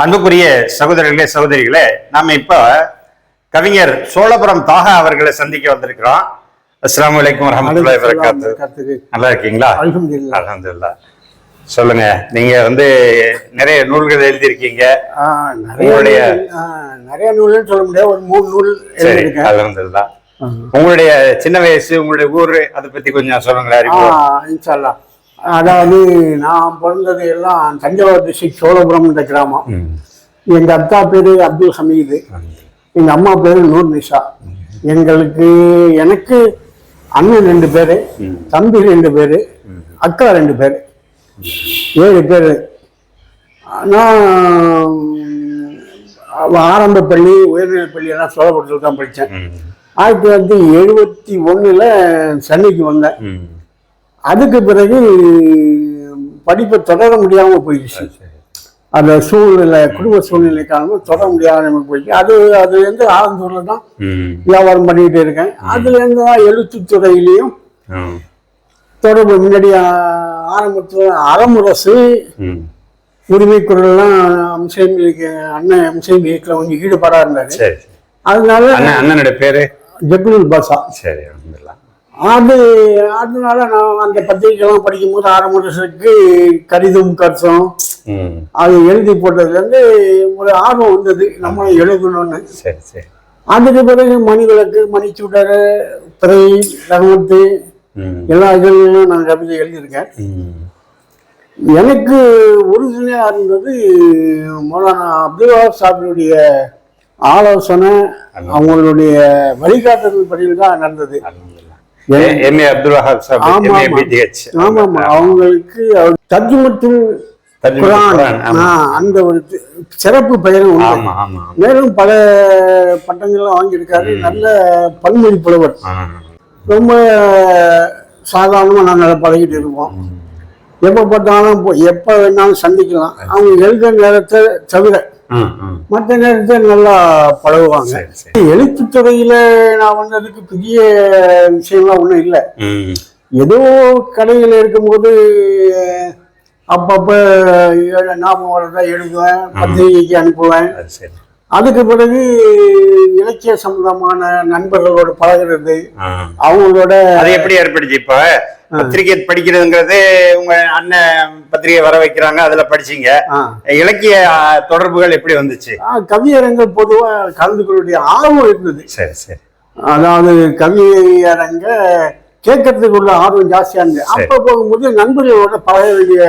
அன்புக்குரிய சகோதரர்களே சகோதரிகளே நாம இப்ப கவிஞர் சோழபுரம் தாகா அவர்களை சந்திக்க வந்திருக்கிறோம். அஸ்ஸலாமு அலைக்கும் வரஹ்மத்துல்லாஹி வபரகாத்து. கத்துக்கு. நல்லா இருக்கீங்களா. அல்ஹம்துலில்லாஹ். சொல்லுங்க நீங்க வந்து நிறைய நூல்கள் எழுதியிருக்கீங்க. உங்களுடைய- நிறைய நூல்னு சொல்ல முடியாது ஒரு மூணு நூல் சரி ஆ. உங்களுடைய சின்ன வயசு உங்களுடைய ஊர் அதை பத்தி கொஞ்சம் சொல்லுங்களேன் ஆ, அறிமுகம். இன்ஷா அல்லாஹ். அதாவது நான் பிறந்தது எல்லாம் தஞ்சாவூர் டிஸ்ட்ரிக்ட் சோழபுரம் இந்த கிராமம். ம். எங்க அத்தா பேரு அப்துல் ஹமீது. எங்க அம்மா பேரு நூர் நிஷா. எங்களுக்கு எனக்கு அண்ணன் ரெண்டு பேரு தம்பி ரெண்டு பேரு அக்கா ரெண்டு பேரு ஏழு பேரு. நான் ஆரம்ப பள்ளி உயர்நிலைப் பள்ளி எல்லாம் சோழபுரத்தில் தான் படித்தேன். ஆயிரத்தி தொள்ளாயிரத்தி எழுபத்தி ஒண்ணுல சென்னைக்கு வந்தேன். அதுக்கு பிறகு படிப்பை தொடர முடியாம போயிடுச்சு. அந்த சூழ்நிலை குடும்ப சூழ்நிலை காரணமா தொடர முடியாம போயிடுச்சு அது அதுல இருந்து ஆரம்பூர்ல தான். வியாபாரம் பண்ணிட்டு இருக்கேன் அதுல இருந்து தான் எழுத்துத்துறையிலையும் ம். தொடர்பு முன்னாடி ஆரம்பத்துல அறமுரசு. உரிமை குரல்லாம் முஸ்லீம் லீக் அண்ணன் முஸ்லீம் லீக்ல கொஞ்சம் ஈடுபாடா இருந்தாரு. அதனால அண்ணன் அண்ணனுடைய பேரு ஜக்ருல் பாஷா சரி. அது அதனால நான் அந்த பத்திரிகைலாம் படிக்கும்போது ஆரம்பத்துக்கு கடிதம் கருத்தம். அது எழுதி போட்டதுலேருந்து ஒரு ஆர்வம் வந்தது நம்ம எழுதணும்னு. சரி சரி. அதுக்கு பிறகு மணிவிளக்கு மணிச்சுடர் திரை ரகமத்து. எல்லா இதுலையும் நான் கவிதை எழுதியிருக்கேன். எனக்கு உறுதுணையாக இருந்தது மௌலானா அப்துல் சாஹிபுடைய ஆலோசனை அவங்களுடைய வழிகாட்டுதல் படியில் தான் நடந்தது அல்ஹம்துலில்லாஹ். எ- எம் ஏ அப்துல் வஹாப் சாப் ஆமா, எம் ஏ ஆமா. பிடிஹெச் ஆமா ஆமா. அவங்களுக்கு தர்ஜுமத்துல் குரான் அந்த ஒரு சிறப்பு பெயரும் ஆமா மேலும் பல பட்டங்கள்லாம் வாங்கியிருக்காரு. நல்ல பன்மொழி புலவர். ரொம்ப சாதாரணமாக நாங்கள் பழகிட்டு இருப்போம். எப்போ பார்த்தாலும் எப்போ வேணாலும் சந்திக்கலாம். அவங்க எழுதுற நேரத்தை தவிர. மற்ற நேரத்தை நல்லா பழகுவாங்க. சரி எழுத்துத்துறையில நான் வந்ததுக்கு பெரிய விஷயம்லாம் ஒன்றும் இல்லை. ஏதோ கடையில் இருக்கும்போது அப்பப்போ ஞாபகம் வரதா எழுதுவேன் பத்திரிகைக்கு அனுப்புவேன். அதுக்கு பிறகு இலக்கிய சம்பந்தமான நண்பர்களோட பழகுறது. அவங்களோட அது எப்படி ஏற்படுச்சு இப்ப? பத்திரிகை படிக்கிறதுங்கிறது உங்க அண்ணன் பத்திரிகை வர வைக்கிறாங்க அதுல படிச்சீங்க. இலக்கிய தொடர்புகள் எப்படி வந்துச்சு? கவியரங்கள் பொதுவாக கலந்துக்களுடைய ஆர்வம் இருந்தது. சரி சரி. அதாவது கவியரங்க கேட்கறதுக்கு உள்ள ஆர்வம் ஜாஸ்தியா இருந்தது. அப்போ போகும்போது நண்பர்களோட பழக வேண்டிய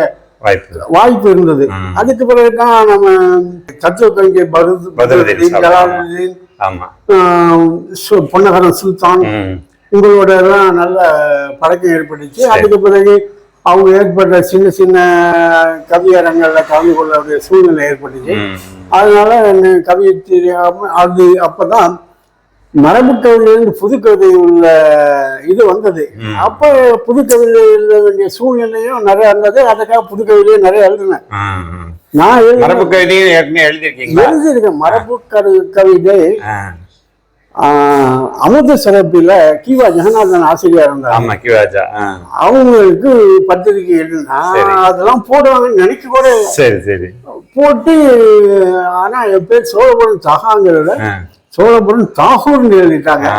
வாய்ப்பு. வாய்ப்பு இருந்தது. அதுக்கு பிறகுதான் நம்ம தத்துவ கவிஞர் பருது பொன்னகரம் சுல்தான். உங்களோட எல்லாம் நல்ல பழக்கம் ஏற்பட்டுச்சு. அதுக்கு பிறகு அவங்க ஏற்பட்ட சின்ன சின்ன கவியரங்கள்ல கலந்து கொள்ளக்கூடிய சூழ்நிலை ஏற்பட்டுச்சு. அதனால என்ன கவியை தெரியாம அது அப்பதான் மரபு கவிதையிலிருந்து புது கவிதை உள்ள இது வந்தது. அப்ப புது கவிதை எழுத வேண்டிய சூழ்நிலையும் நிறைய இருந்தது. அதுக்காக புது கவிதையும் நிறைய எழுதினேன். நான் மரபு கவிதையும் ஏற்கனவே எழுதியிருக்கீங்களா? எழுதியிருக்கேன். மரபு கவிதை அமுத சிறப்பில கிவா ஜெகநாதன் ஆசிரியர் இருந்தார் ஆமா கிவாஜா. அவங்களுக்கு பத்திரிகை எழுதினா. அதெல்லாம் போடுவாங்கன்னு நினைக்க கூட. சரி சரி போட்டு ஆனா என் பேர் சோழபுரம் தகாங்கிறத ஆ. சோழபுரம் தாகூர்னு எழுதிட்டாங்க.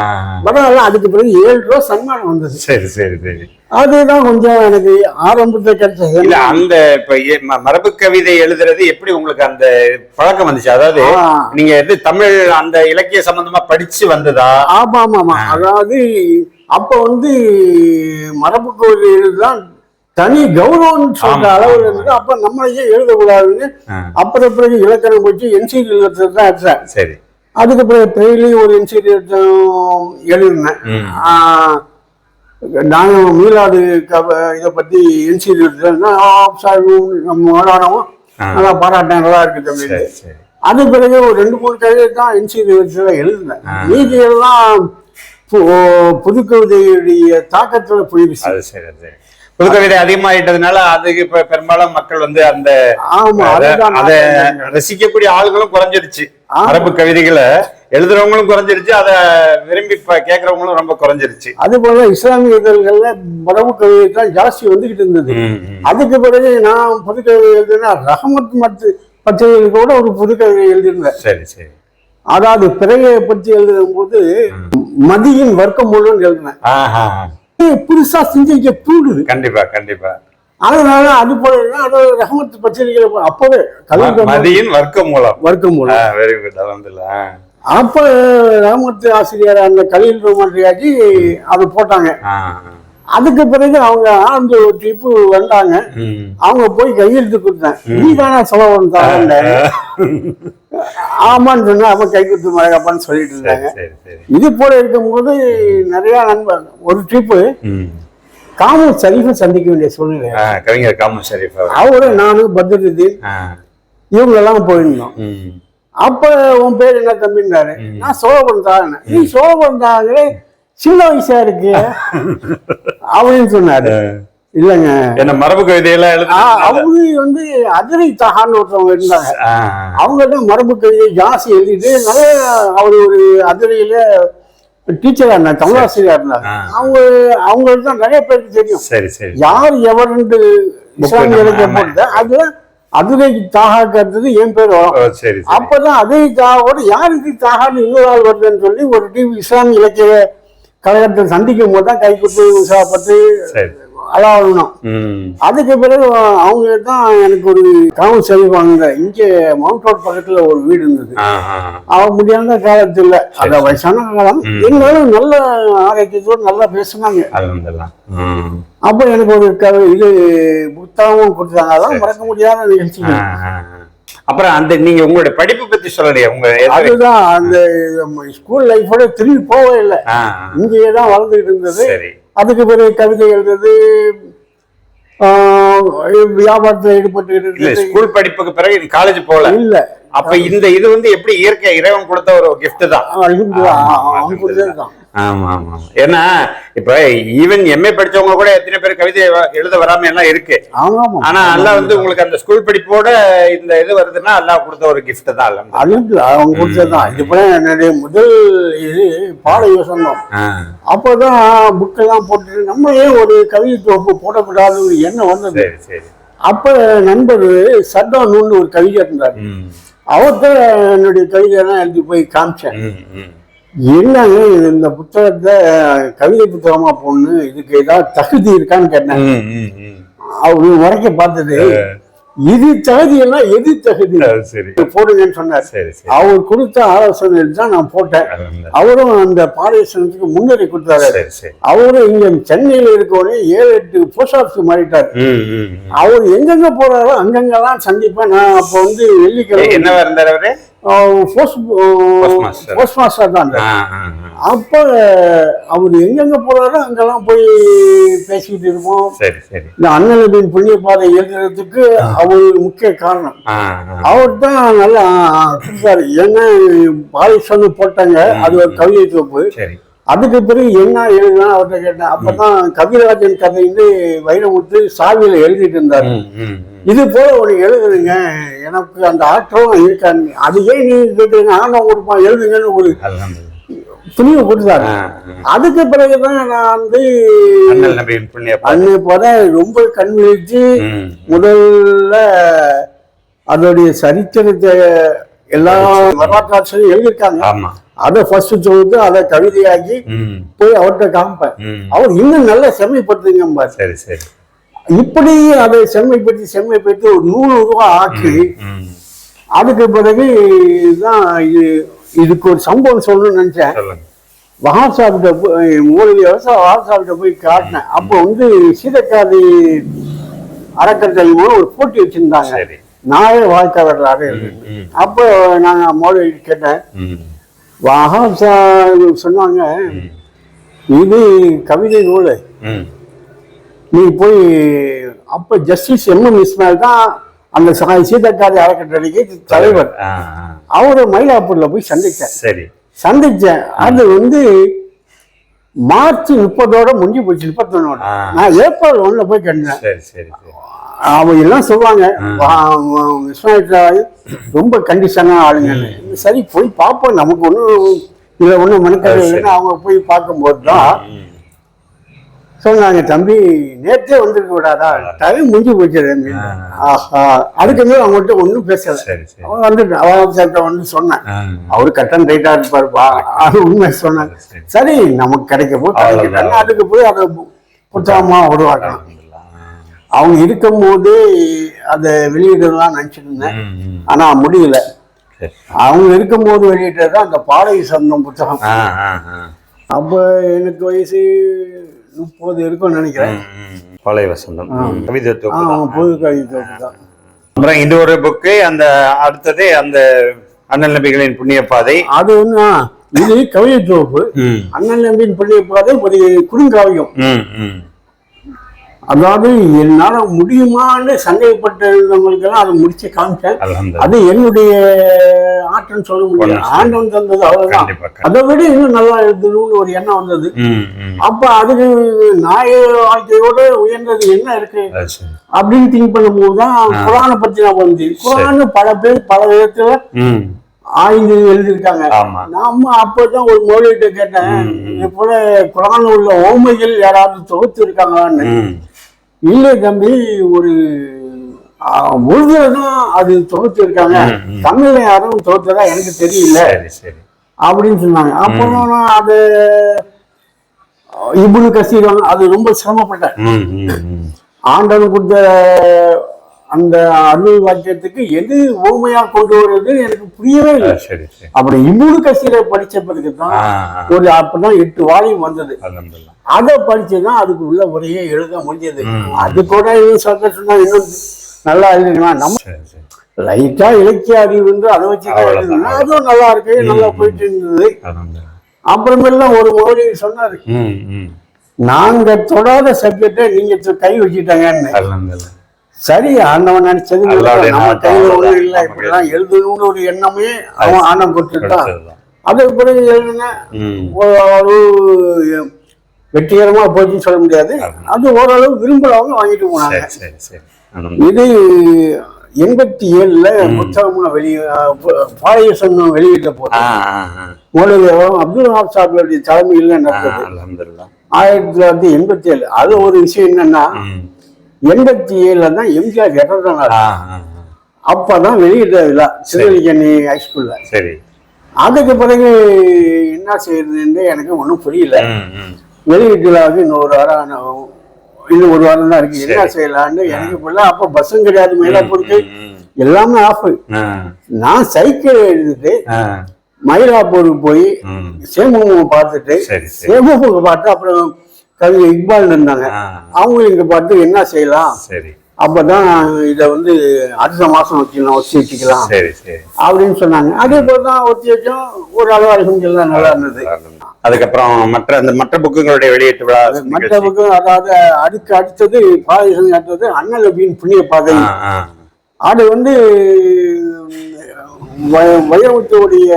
பரவாயில்ல அதுக்கு பிறகு ஏழு ரூபா சன்மானம் வந்தது. சரி சரி சரி. அதுதான் கொஞ்சம் எனக்கு ஆரம்பத்தில் கிடைச்சது இல்ல அந்த இப்ப மரபு கவிதை எழுதுறது எப்படி உங்களுக்கு அந்த பழக்கம் வந்துச்சு? அதாவது. நீங்க எது தமிழ் அந்த இலக்கிய சம்பந்தமா படிச்சு வந்ததா? ஆமா ஆமா ஆமா. அதாவது அப்ப வந்து மரபு கோவில் தான் தனி கௌரவம்னு சொல்ற அளவுல ஆமா. இருந்தது. அப்ப நம்ம ஏன் எழுதக்கூடாதுன்னு. அப்புறம் பிறகு இலக்கணம் வச்சு என்சிடி எழுதுறது தான் சரி. அதுக்கு பிறகு டெய்லி ஒரு என்சிடி எழுதினேன் நானும் மீளாது இதை பத்தி என்சிடி எழுதுறேன்னா நம்ம மௌலானவும் ஆ. நல்லா பாராட்டேன் நல்லா இருக்கு தம்பி. அது பிறகு ஒரு ரெண்டு மூணு கவிதை தான் என்சிடி எழுதினேன். ஆ. மீதி எல்லாம் பு- புது கவிதையுடைய தாக்கத்துல போயிடுச்சு அது சரி அது சரி புது கவிதை அதிகமாயிட்டதுனால அதுக்கு இப்ப பெரும்பாலும் மக்கள் வந்து அந்த அத ரசிக்கக்கூடிய ஆள்களும் குறைஞ்சிருச்சு. மரபு கவிதைகளை எழுதுறவங்களும் குறைஞ்சிருச்சு அத விரும்பி இப்ப கேக்குறவங்களும் ரொம்ப குறைஞ்சிருச்சு. அது போல இஸ்லாமிய இதழ்கள்ல மரபு கவிதை தான் ஜாஸ்தி வந்துகிட்டு இருந்தது. அதுக்கு பிறகு நான் புது கவிதை எழுதுனா ரஹமத் மத்து பத்திரிகையில் கூட ஒரு புது கவிதை எழுதியிருந்தேன். சரி சரி. அதாவது பிறகையை பற்றி எழுதும் போது மதியின் வர்க்கம் மூலம் எழுதினேன் புதுசா சிந்திக்க தூண்டுது கண்டிப்பா கண்டிப்பா. அதனால அது போல அது ரஹமத் பத்திரிகையில அப்பவே மதியின் வர்க்க மூலம். வர்க்கம் மூலம். வெரி குட் அலமதுல்லா அப்ப ரஹமத் ஆசிரியர் அந்த கலில் மன்றியாக்கி அது போட்டாங்க. அதுக்கு பிறகு அவங்க ஆனந்த ட்ரிப்பு வந்தாங்க. அவங்க போய் கையெழுத்து கொடுத்தேன். நீ தானே தாங்க ஆமான்னு சொன்னா அப்ப கை கொடுத்து மழகப்பான்னு சொல்லிட்டு இருந்தாங்க. இது போல இருக்கும்போது நிறைய நண்பர் ஒரு ட்ரிப்பு ம். காமு சரிஃபை சந்திக்க வேண்டிய சூழ்நிலை. கவிஞர் காமு ஷரீஃப் அவர் அவரு நானு பத்ருதீன் ஆ. இவங்க எல்லாம் போயிருந்தோம். அப்ப உன் பேர் என்ன தம்பின்னாரு நான் சோழபுரம் தான். நீ சோழபுரம் தாங்களே சின்ன வயசா இருக்கு. அப்படின்னு சொன்னாரு. இல்லைங்க. என்ன மரபு கவிதையெல்லாம் எழுத அவரு வந்து அதிரை தகான்னு ஒருத்தவங்க இருந்தாங்க. அவங்க தான் மரபு கவிதை ஜாஸ்தி எழுதிட்டு நல்ல அவர் ஒரு அதிரையில டீச்சரா இருந்தாங்க தமிழாசிரியரா இருந்தாங்க. அவங்க அவங்களுக்கு தான் நிறைய பேருக்கு தெரியும். சரி சரி. யார் எவருன்னு இஸ்லாமிய இலக்கிய ஆமா. போட்டு அது அதிரை தாகாக்கிறது என் பேர்? வரும் அப்பதான் அதே தாவோட யார் இது தாகான்னு இன்னொரு ஆள் வருதுன்னு சொல்லி ஒரு டிவி இஸ்லாமிய இலக்கிய கழகத்தை சந்திக்கும் போது தான் கை கொடுத்து உற்சாகப்பட்டு அலாவணும். அதுக்கு பிறகு அவங்க தான் எனக்கு ஒரு காவல் செய்வாங்க இங்கே மவுண்ட் ரோட் பக்கத்துல ஒரு வீடு இருந்தது. ஆ, ஆ. அவ முடியாத காலத்துல அந்த வயசான காலம். இருந்தாலும் நல்ல ஆரோக்கியத்தோடு நல்லா பேசுனாங்க. அப்ப எனக்கு ஒரு இது புத்தகமும் கொடுத்தாங்க. அதான் மறக்க முடியாத நிகழ்ச்சி. அப்புறம் அந்த நீங்க உங்களுடைய படிப்பு பத்தி சொல்லலையே? உங்க அதுதான் அந்த ஸ்கூல் லைஃபோட திரும்பி போகவே இல்லை. இங்கேயே தான் வளர்ந்துட்டு இருந்தது. அதுக்கு பிறகு கவிதை எழுதுறது வியாபாரத்துல ஈடுபட்டு ஸ்கூல் படிப்புக்கு பிறகு காலேஜ் போகல? இல்ல. அப்ப இந்த இது வந்து எப்படி இயற்கை இறைவன் கொடுத்த ஒரு gift தான். ஆமா, ஆமா. ஏன்னா இப்ப ஈவன் எம்ஏ படிச்சவங்க கூட எத்தனை பேர் கவிதை எழுத வராம எல்லாம் இருக்கு. ஆமா ஆமா. ஆனா அல்லாஹ் வந்து உங்களுக்கு அந்த ஸ்கூல் படிப்போட இந்த இது வருதுன்னா அல்லாஹ் கொடுத்த ஒரு gift தான் அவன் கொடுத்ததுதான் இது போல என்னுடைய முதல் இது பாட யோசனம் ஆ. அப்போதான் புக்கெல்லாம் போட்டு நம்ம ஏன் ஒரு கவிதை தொகுப்பு போடக்கூடாது ஒரு எண்ணம் வந்தது. அப்ப நண்பர் சர்தானூன்னு ஒரு கவிதை இருந்தார். அவர்கிட்ட என்னுடைய கவிதையெல்லாம் எழுதி போய் காமிச்சேன். என்னங்க இது இந்த புத்தகத்தை கவிதை புத்தகமா போடணும் இதுக்கு ஏதாவது தகுதி இருக்கான்னு கேட்டேன். அவரு உரைக்க பார்த்தது இது தகுதி எல்லாம் எது தகுதி சரி. போடுங்கன்னு சொன்னார். சரி அவர் கொடுத்த ஆலோசனை தான் நான் போட்டேன். அவரும் அந்த பாடேசனத்துக்கு முன்னுரை கொடுத்தாரு. அவரும் இங்க சென்னையில இருக்கவனே ஏழு எட்டு போஸ்ட் ஆஃபீஸ் மாறிட்டார். அவர் எங்கெங்க போறாரோ அங்கங்கெல்லாம் சந்திப்பேன். நான் அப்போ வந்து வெள்ளிக்கிழமை என்னவா இருந்தார் அவரு. போஸ்ட் மாஸ்டர் தான். அப்ப அவர் எங்கெங்க போறாரோ அங்கெல்லாம் போய் பேசிக்கிட்டு இருப்போம். இந்த அண்ணலின் புண்ணிய பாதை எழுதுறதுக்கு அவர் முக்கிய காரணம். அவர் தான் நல்லா கொடுத்தாரு ஏன்னா பாலிசன்னு போட்டாங்க. அது ஒரு கவிதை தொகுப்பு சரி. அதுக்கு பிறகு என்ன எழுதுனா அவர்கிட்ட கேட்டேன் அப்பதான் கவிராஜன் கதைன்னு வைரமுத்து சாவியில எழுதிட்டு இருந்தாரு. இது போல ஒண்ணு எழுதுனுங்க எனக்கு அந்த ஆற்றலும் இருக்கான்னு அது ஏன் நீ கேட்குறீங்க ஆனா கொடுப்பா எழுதுங்கன்னு ஒரு. துணிவு கொடுத்தாரு. அதுக்கு பிறகுதான் நான் வந்து. அன்னை போல ரொம்ப கண் விழிச்சு. முதல்ல அதோடைய சரித்திரத்தை எல்லா வரலாற்றாசிரியரும் எழுதியிருக்காங்க. ஆமா. அதை ஃபர்ஸ்ட் தொகுத்து அதை கவிதையாக்கி போய் அவர்கிட்ட காமிப்பேன். அவர் இன்னும் நல்லா செம்மைப்படுத்துங்க சரி சரி. இப்படி அதை செம்மைப்படுத்தி செம்மைப்படுத்தி ஒரு நூறு ரூபா ஆக்கி. அதுக்கு பிறகு தான் இது இதுக்கு ஒரு சம்பவம் சொல்லணும்னு நினைச்சேன். வஹாப் சாப்பிட்ட போய் மூலிகை விவசாய வஹாப் சாப்பிட்ட போய் காட்டினேன். அப்போ வந்து சீதக்காதி அறக்கட்டளை மூலம் ஒரு போட்டி வச்சிருந்தாங்க. நாயே வாழ்க்கை வரலாறு ம், அப்போ நான் மோடி கேட்டேன். ம், வஹாப் சார் சொன்னாங்க. இது கவிதை நூல். நீ போய் அப்ப ஜஸ்டிஸ் எம் எம் இஸ்மாயில் தான் அந்த ச- சீதக்காதி அறக்கட்டளைக்கு தலைவர். அவரை மயிலாப்பூர்ல போய் சந்திச்சேன் சரி. சந்திச்சேன். அது வந்து மார்ச் முப்பதோட முடிஞ்சு போச்சு முப்பத்தொன்னோட. நான் ஏப்ரல் ஒண்ணுல போய் கண்டேன். அவங்க எல்லாம் சொல்லுவாங்க இஸ்மாயில் ரொம்ப கண்டிஷனான ஆளுங்க. சரி போய் பார்ப்போம். நமக்கு ஒன்றும் இதில் ஒன்றும் மெனக்கடை அது சரி. இல்லைன்னு அவங்க போய் பார்க்கும்போது தான். சொன்னாங்க தம்பி நேத்தே வந்திருக்க விடாதா டைம் முடிஞ்சு போச்சு ஆஹா. அதுக்கு அவங்கள்ட்ட ஒன்றும் பேசல. அவன் வந்துட்டு அவன் வந்து சொன்னேன். அவரு கட்டன் ரைட்டா இருப்பாருப்பா அது உண்மை சொன்னாங்க. சரி. நமக்கு கிடைக்க போது. அதுக்கு போய் அதை புத்தகமா உருவாக்கணும். அவங்க இருக்கும் போது அதை வெளியிடலாம் நினைச்சிட்டு இருந்தேன் ம், ம். ஆனா முடியல. அவங்க இருக்கும் போது வெளியிட்டது அந்த பாடகை சந்தம் புத்தகம். அப்ப எனக்கு வயசு முப்பது இருக்கும்னு நினைக்கிறேன். பழைய வசந்தம் ம், கவிதை ஆ தொகுப்பு தான். புது கவிதை தான் அப்புறம் இது ஒரு புக்கு அந்த அடுத்தது அந்த அண்ணல் நபிகளின் புண்ணிய பாதை அது ஆ, இது கவிதை தொகுப்பு அண்ணன் நம்பியின் பிள்ளை பாதை ஒரு குறுங்காவியம். அதாவது என்னால முடியுமான்னு சந்தேகப்பட்டிருந்தவங்களுக்கெல்லாம் அதை முடிச்சு காமிச்சேன். அது என்னுடைய ஆற்றல் சொல்ல முடியாது. ஆண்டவன் தந்தது அவ்வளவுதான். அதை விட இன்னும் நல்லா எழுதணும்னு ஒரு எண்ணம் வந்தது. அப்ப அதுக்கு நாய வாழ்க்கையோட உயர்ந்தது என்ன இருக்கு. அப்படின்னு திங்க் பண்ணும்போது தான் குரானை பத்தி நான் வந்து குரான் பல பேர் பல விதத்துல ஆய்ந்து எழுதியிருக்காங்க. நாம அப்பதான் ஒரு மொழிகிட்ட கேட்டேன் இது போல குரான் உள்ள ஓமைகள் யாராவது தொகுத்து இருக்காங்களான்னு? இல்லை தம்பி ஒரு தான் அது தொகுத்து இருக்காங்க. தமிழ்ல யாரும் தொகுத்ததா எனக்கு தெரியல. அப்படின்னு சொன்னாங்க. அப்புறம் அது இபுனு கசீர் வந்து- அது ரொம்ப சிரமப்பட்டேன். ஆண்டவன் கொடுத்த அந்த அருள் வாக்கியத்துக்கு எது ஊமையா கொண்டு வர்றது எனக்கு புரியவே இல்லை சரி சரி அப்புறம் இபுனு கசீரை படிச்ச பிறகு தான் ஆ, ஆ. ஒரு அப்பதான் எட்டு வால்யூம் வந்தது. அதை படிச்சுதான் அதுக்கு உள்ள உரையே எழுத முடிஞ்சது. அது கூட இன்னும் சொல்ல சொன்னா இன்னும் நல்லா எழுதிக்கலாம் நம்ம லைட்டா இலக்கிய அறிவு வந்து அதை வச்சு. எழுதுனா அதுவும் நல்லா இருக்கு நல்லா போயிட்டு இருந்தது. அப்புறமேலாம் ஒரு மோடி சொன்னாரு. நாங்க தொடாத சப்ஜெக்டை நீங்க கை வச்சுட்டாங்கன்னு. சரி ஆண்டவன் நினைச்சது நம்ம கையில. இல்லை இப்படிலாம் எழுதணும்னு ஒரு எண்ணமே அவன் ஆண்டம் கொடுத்துட்டான். அதுக்கு பிறகு எழுதினேன் ம். ஓரளவு வெற்றிகரமா போச்சுன்னு சொல்ல முடியாது அது ஓரளவு விரும்புறவங்க வாங்கிட்டு போனாங்க. இது எண்பத்தி ஏழுல புத்தகமா வெளி பாயசம் வெளியிட்ட போது. மூலதேவம் அப்துல் ஹாப் சாஹிபுடைய தலைமையில் நடந்தது. ஆயிரத்தி தொள்ளாயிரத்தி எண்பத்தி ஏழு அது ஒரு விஷயம் என்னன்னா. எண்பத்தி ஏழுல தான் எம்ஜிஆர் இறந்த நாள் ஆ, ஆ, ஆ. அப்பதான் வெளியிட்ட விழா திருவள்ளிக்கண்ணி ஹைஸ்கூல்ல சரி. அதுக்கு பிறகு என்ன செய்யறதுன்னு எனக்கு ஒன்றும் புரியல. வெளியீட்டு விழாவுக்கு இன்னும் ஒரு வாரம் இன்னும் ஒரு வாரம் தான் இருக்கு. என்ன செய்யலான்னு எனக்கு புரியல. அப்ப பஸ்ஸும் கிடையாது மயிலாப்பூருக்கு ம், எல்லாமே ஆஃப் நான் சைக்கிள் எடுத்துட்டு ஆ. மயிலாப்பூருக்கு போய் ம். சேமுக பார்த்துட்டு சரி சரி. சேமுக பார்த்து அப்புறம் கவி இக்பால் இருந்தாங்க. ஆ, அவங்க இங்க பார்த்து என்ன செய்யலாம்? சரி. அப்பதான் இதை வந்து அடுத்த மாசம் வச்சுக்கலாம் வச்சு வச்சுக்கலாம். சரி சரி. அப்படின்னு சொன்னாங்க. அதே போல தான் ஒத்தி வச்சோம் ஒரு அளவாக செஞ்செல்லாம் நல்லா இருந்தது. அதுக்கப்புறம் மற்ற அந்த மற்ற புக்குகளுடைய வெளியீட்டு விழா மற்ற பக்கம் அதாவது அடுக்கு அடுத்தது பாயசம் அடுத்தது அண்ணலபியின் புண்ணிய பாதை. அது வந்து வ- வைரமுத்துவுடைய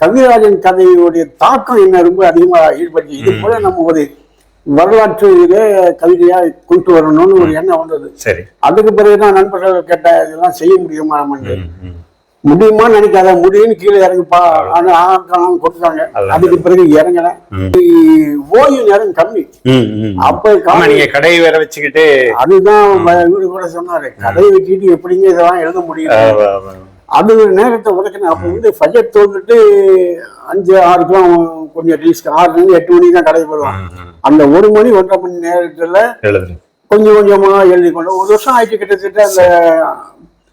கவிராஜன் கதையுடைய தாக்கம் என்ன ரொம்ப அதிகமாக ஈடுபட்டு இது போல நம்ம ஒரு வரலாற்று இதை கவிதையா கொண்டு வரணும்னு ஒரு எண்ணம் வந்தது. சரி. அதுக்கு பிறகுதான் நண்பர்கள் கேட்ட இதெல்லாம் செய்ய முடியுமா நம்ம. முடியுமா? நினைக்காத முடியும்னு கீழே இறங்குப்பா. ஆனா ஆட்டம் கொடுத்தாங்க. அதுக்கு பிறகு இறங்கினேன். ஓய்வு நேரம் கம்மி. அப்ப நீங்க கடை வேற வச்சுக்கிட்டு அதுதான் இவரு கூட சொன்னாரு. கதையை வச்சுட்டு எப்படிங்க இதெல்லாம் எழுத முடியும்? அது நேரத்தை உடைக்கணும். அப்போ வந்து ஃபஜர் தோந்துட்டு அஞ்சு ஆறுக்குலாம் கொஞ்சம் ரீல்ஸ் ஆறுல இருந்து எட்டு மணிக்கு தான் கடைக்கு ஆ. அந்த ஒரு மணி ஒன்றரை மணி நேரத்துல கொஞ்சம் கொஞ்சமா எழுதி கொண்டு ஒரு வருஷம் ஆயிடுச்சு கிட்டத்தட்ட அந்த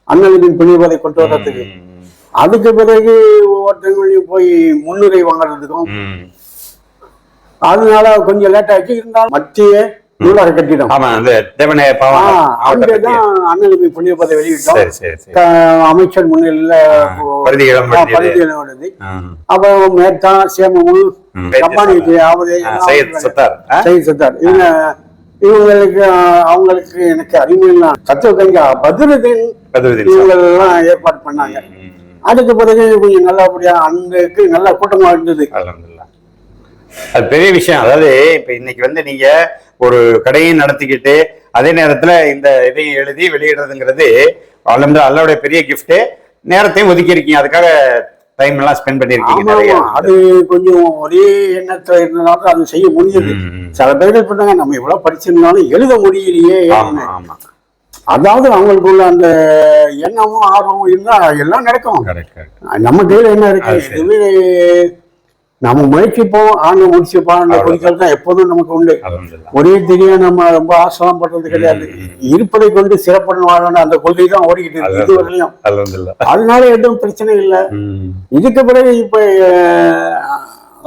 அண்ணலின் பிணிவதை கொண்டு வர்றதுக்கு. அதுக்கு பிறகு ஒவ்வொருத்தவங்களையும் போய் முன்னுரை வாங்குறதுக்கும். அதனால கொஞ்சம் லேட் ஆயிடுச்சு. இருந்தாலும் மத்திய நூலக கட்டிடம் ஆமா அந்த தேவனைய. அங்கதான் அண்ணலுக்கு புண்ணிய பதை வெளியிட்டோம். அமைச்சர் முன்னிலையில ஆ. அப்புறம் மேத்தா சேமமு. கம்பானிக்கு ஆவது சத்தார். சத்தார். இவங்க இவங்களுக்கு அவங்களுக்கு எனக்கு அறிமுகம் தத்துவ கஞ்சா பத்ருதீன் கதுவதில் இவங்க எல்லாம் ஏற்பாடு பண்ணாங்க. அதுக்கு பிறகு கொஞ்சம் நல்லபடியா அன்றைக்கு நல்ல கூட்டமா இருந்தது. அது பெரிய விஷயம். அதாவது இப்ப இன்னைக்கு வந்து நீங்க ஒரு கடையும் நடத்திக்கிட்டு அதே நேரத்துல இந்த இதையும் எழுதி வெளியிடுறதுங்கிறது அல்ஹம்துலில்லாஹ் அல்லாவுடைய பெரிய gift நேரத்தையும் ஒதுக்கி இருக்கீங்க அதுக்காக டைம் எல்லாம் ஸ்பெண்ட் பண்ணிருக்கீங்க அது கொஞ்சம் ஒரே எண்ணத்துல இருந்தனால அது செய்ய முடியுது. சில பேர்கள் பண்ணாங்க நம்ம எவ்வளவு படிச்சிருந்தாலும் எழுத முடியலையே. அதாவது அவங்களுக்குள்ள அந்த எண்ணமும் ஆர்வமும் இருந்தா எல்லாம் நடக்கும். நம்ம கையில என்ன இருக்கு. எதுவுமே நம்ம முயற்சிப்போம் ஆண்டு அவ்வளவுதான். குறிக்கல் தான் எப்போதும் நமக்கு உண்டு. ஒரே தெரியா நம்ம ரொம்ப ஆசைலாம் பண்றது கிடையாது. இருப்பதை கொண்டு சிறப்புடன் வாழணும் அந்த கொள்கை தான் ஓடிக்கிட்டு இருக்கு அல்ஹம்துலில்லாஹ். அதனால எதுவும் பிரச்சனை இல்லை. இதுக்கு பிறகு இப்ப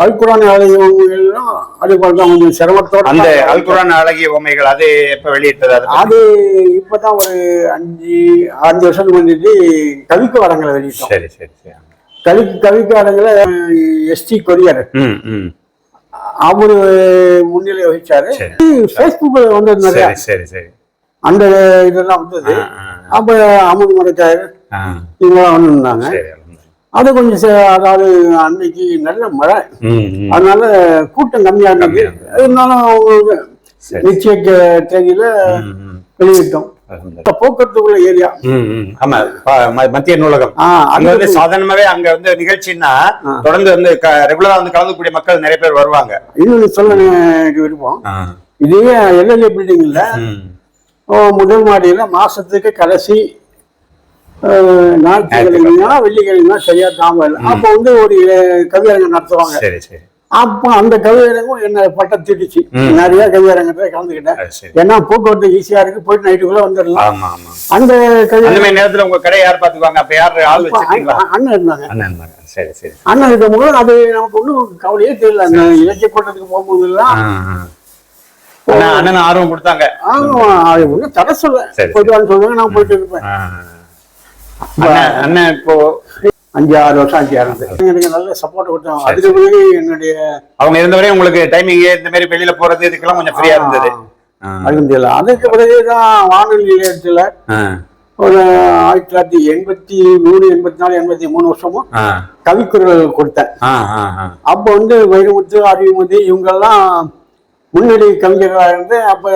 அல்குரான் ஆலயங்களும் அது போல தான் கொஞ்சம் சிரமத்தோட அந்த அல்குரான் அழகிய உமைகள் அது எப்ப வெளியிட்டது? அது அது இப்பதான் ஒரு அஞ்சு அஞ்சு வருஷத்துக்கு முன்னாடி கவிக்கு வரங்களை வெளியிட்டோம். சரி சரி சரி. கவிக்கு வரங்களை எஸ்டி கொரியர் ம் ம். அவரு முன்னிலை வகிச்சாரு. சரி. ஃபேஸ்புக்ல வந்து நிறைய. சரி சரி சரி. அந்த இதெல்லாம் வந்தது. அப்ப அமுது மரக்காயர் ஆ. இவங்கெல்லாம் வந்திருந்தாங்க. அது கொஞ்சம் அதாவது அன்னைக்கு நல்ல மழை. அதனால கூட்டம் கம்மியா இருந்தது. இருந்தாலும். நிச்சய தேதியில. வெளியிட்டோம். போக்குவரத்துக்குள்ள ஏரியா. ஆமா மத்திய நூலகம். அங்க வந்து சாதாரணமாவே அங்க வந்து நிகழ்ச்சின்னா. தொடர்ந்து வந்து ரெகுலரா வந்து கலந்துக்கூடிய மக்கள் நிறைய பேர் வருவாங்க. இன்னொன்னு சொல்ல விருப்பம் ஆ. இதே எல்எல்ஏ பில்டிங்ல. முதல் மாடியில மாசத்துக்கு கடைசி ஞாயிற்றுக்கிழமைனா வெள்ளிக்கிழமைனா சரியா தாம இல்லை. அப்போ வந்து ஒரு கவியரங்கம் நடத்துவாங்க. சரி சரி. அப்போ அந்த கவியரங்கம் என்ன பட்டம் திட்டுச்சு. நிறைய கவியரங்கத்துல கலந்துக்கிட்டேன். ஏன்னா போக்குவரத்து ஈஸியா இருக்கு போயிட்டு நைட்டுக்குள்ள வந்துடலாம். அந்த மாதிரி நேரத்துல உங்க கடை யார் பாத்துக்குவாங்க அப்ப யார் ஆள் அண்ணன் இருந்தாங்க. அண்ணன் இருந்தாங்க. சரி சரி. அண்ணன் இருக்கும்போது அது நமக்கு ஒன்றும் கவலையே தெரியல. அந்த இலக்கிய கூட்டத்துக்கு போகும்போது எல்லாம் ஆ, ஆ. அண்ணன் ஆர்வம் கொடுத்தாங்க. ஆமா அது ஒன்றும் தடை சொல்ல. போயிட்டு சொல்லுவாங்க நான் போயிட்டு இருப்பேன். அண்ணன் இப்போ அஞ்சு ஆறு வருஷம் அஞ்சு ஆறு. எனக்கு நல்ல சப்போர்ட் கொடுத்தாங்க அதுக்கு பிறகு என்னுடைய அவங்க இருந்தவரை உங்களுக்கு டைமிங் இந்த மாதிரி வெளியில போறது இதுக்கெல்லாம் கொஞ்சம் ஃப்ரீயா இருந்தது ஆ. அருந்தியல அதுக்கு பிறகு தான் வானொலி நிலையத்தில். ஒரு ஆயிரத்தி தொள்ளாயிரத்தி எண்பத்தி மூணு எண்பத்தி நாலு எண்பத்தி மூணு வருஷமும். கவிக்குரல் கொடுத்தேன். அப்போ வந்து வைரமுத்து அறிவுமதி இவங்கெல்லாம் முன்னணி கவிஞர்களாக இருந்து அப்போ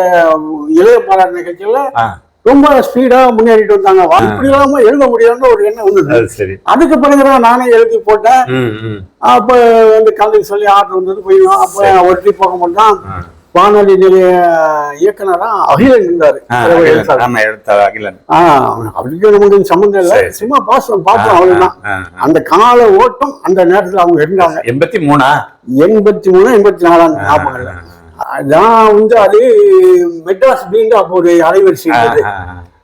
இளைய பாராட்டு நிகழ்ச்சியில். ரொம்ப ஸ்பீடா முன்னேறிட்டு வந்தாங்க. இப்படி இல்லாம எழுத முடியாதுன்னு ஒரு எண்ணம் வந்தது. அதுக்கு பிறகுதான் நானே எழுதி போட்டேன். அப்ப வந்து கலந்துக்கு சொல்லி ஆர்டர் வந்தது. போய் அப்ப ஒரு ட்ரிப் தான் ஆ. வானொலி நிலைய இயக்குனரா அகிலன் இருந்தாரு. அவருக்கு நமக்கு சம்மந்தம் இல்லை. சும்மா பாசம் பார்த்தோம் அவ்வளவுதான். அந்த கால ஓட்டம் அந்த நேரத்துல அவங்க இருந்தாங்க. எண்பத்தி மூணா? எண்பத்தி மூணு எண்பத்தி நாலாம் ஞாபகம் இல்லை. அதான் வந்து அது மெட்ராஸ் அப்படின்ற அப்போ ஒரு அலைவரிசை.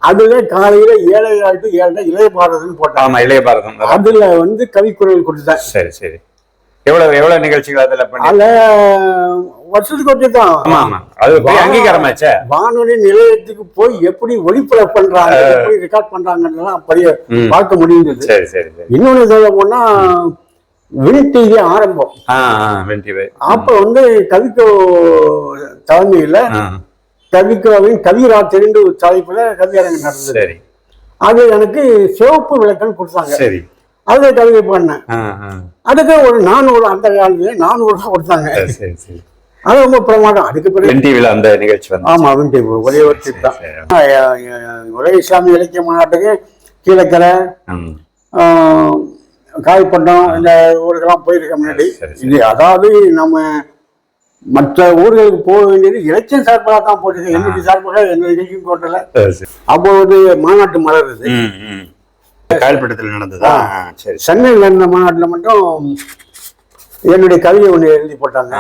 அதுல காலையில ஏழை ஆட்டு ஏழை இளைய பாரதம்னு போட்டாங்க. இளைய பாரதம். அதுல வந்து கவிக்குரல் கொடுத்தேன். சரி சரி. எவ்வளவு எவ்வளவு நிகழ்ச்சிகள் அதுல பண்ணி வருஷத்துக்கு தான். ஆமா ஆமா. அது அங்கீகாரமாச்சே? வானொலி நிலையத்துக்கு போய் எப்படி ஒளிபரப்பு பண்றாங்க எப்படி ரெக்கார்ட் பண்றாங்கன்னு ம். பார்க்க சரி சரி சரி. இன்னொன்னு சொல்ல போனா வின் டிவி ஆரம்பம். அப்ப வந்து கவிக்கோ தலைமையில கவிக்கோவின் கவிரா தெரிந்து தலைப்புல கவியரங்கு நடந்தது. அது எனக்கு சிவப்பு விளக்கன்னு கொடுத்தாங்க. சரி. அதை கவிதை பண்ணேன் அதுக்கு ஒரு நானூறு அந்த காலத்துல நானூறு கொடுத்தாங்க. அது ரொம்ப பிரமாதம். அதுக்கு பிறகு அந்த நிகழ்ச்சி ஆமா வின் டிவி ஒரே ஒரு trip தான். ஒரே இஸ்லாமிய இலக்கிய மாநாட்டுக்கு கீழக்கரை காய்பட்டம் இந்த ஊருக்கெல்லாம் போயிருக்க முன்னாடி. இது அதாவது நம்ம மற்ற ஊர்களுக்கு போக வேண்டியது இலக்கியம் சார்பாக தான் போட்டுருக்கு. என்னுடைய சார்பாக எந்த நிகழ்ச்சியும் போட்டல. அப்போ ஒரு மாநாட்டு மலருது. காயல்பட்டத்தில் நடந்ததா? சரி. சென்னையில் இருந்த மாநாட்டில் மட்டும் என்னுடைய கவிதை ஒன்று எழுதி போட்டாங்க.